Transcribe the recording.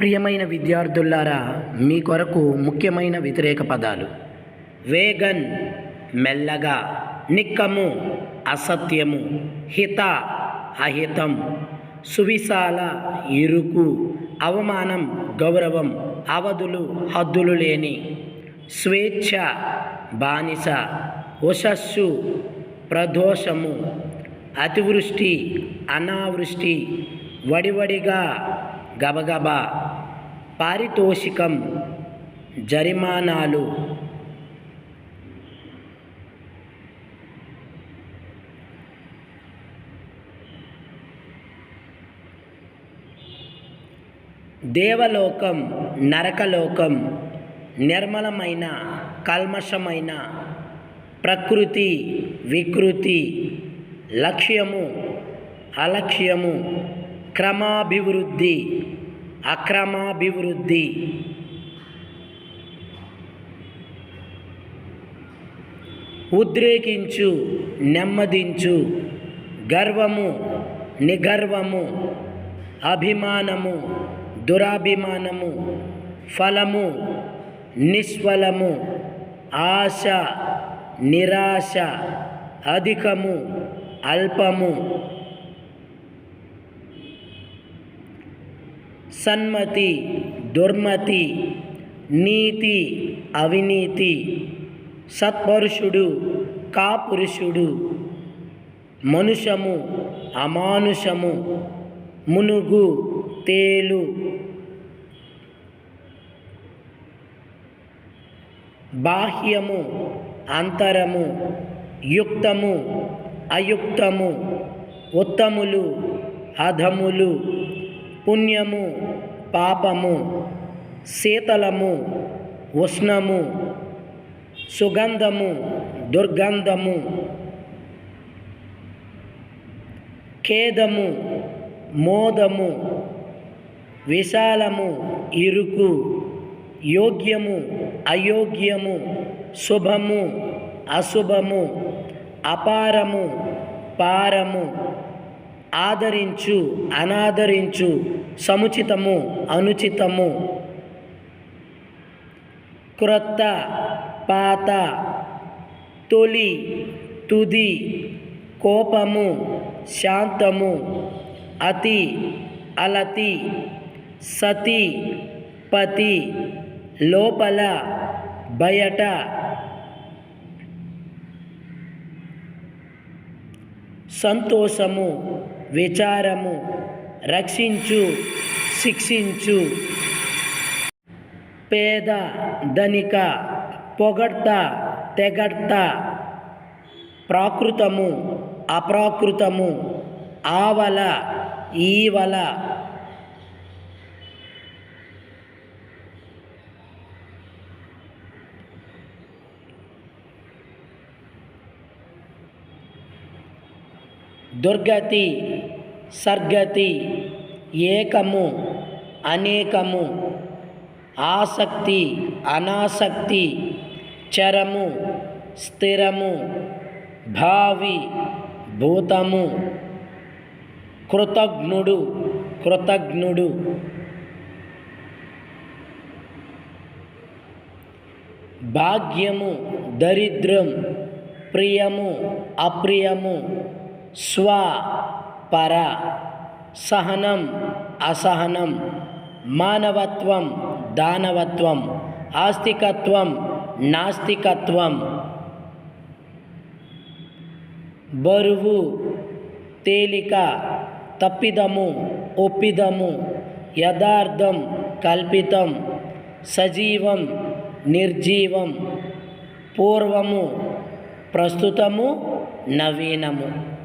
ప్రియమైన విద్యార్థులారా మీ కొరకు ముఖ్యమైన వ్యతిరేక పదాలు. వేగన్ మెల్లగా నిక్కము అసత్యము హిత అహితం సువిశాల ఇరుకు అవమానం గౌరవం అవధులు హద్దులు లేని స్వేచ్ఛ బానిస వశస్సు ప్రదోషము అతివృష్టి అనావృష్టి వడివడిగా గబగబా పారితోషికం జరిమానాలు. దేవలోకం నరకలోకం నిర్మలమైన కల్మషమైన ప్రకృతి వికృతి లక్ష్యము అలక్ష్యము క్రమాభివృద్ధి. అక్రమాభివృద్ధి. ఉద్రేకించు నెమ్మదించు గర్వము నిగర్వము అభిమానము దురాభిమానము ఫలము నిష్ఫలము ఆశ నిరాశ అధికము అల్పము సన్మతి దుర్మతి నీతి అవినీతి సత్పురుషుడు కాపురుషుడు మనుషము అమానుషము మునుగు తేలు బాహ్యము అంతరము యుక్తము అయుక్తము ఉత్తములు అధములు పుణ్యము పాపము శీతలము ఉష్ణము సుగంధము దుర్గంధము ఖేదము మోదము విశాలము ఇరుకు యోగ్యము అయోగ్యము శుభము అశుభము అపారము పారము ఆదరించు అనాదరించు సముచితము అనుచితము. క్రొత్త పాత తొలి తుది కోపము శాంతము అతి అలతి సతి పతి లోపల బయట. సంతోషము విచారము. రక్షించు శిక్షించు. పేద ధనిక పొగడ్త తెగడ్త ప్రాకృతము అప్రాకృతము ఆవల ఈవల దుర్గతి సర్గతి ఏకము అనేకము ఆసక్తి అనాసక్తి చరము స్థిరము భావి భూతము కృతజ్ఞుడు కృతజ్ఞుడు. భాగ్యము దరిద్రం ప్రియము అప్రియము స్వ పర సహనం అసహనం మానవత్వం దానవత్వం ఆస్తికత్వం నాస్తికత్వం. బరువు తేలిక తప్పిదము ఒప్పిదము యథార్థం కల్పితం సజీవం నిర్జీవం పూర్వము ప్రస్తుతము నవీనము.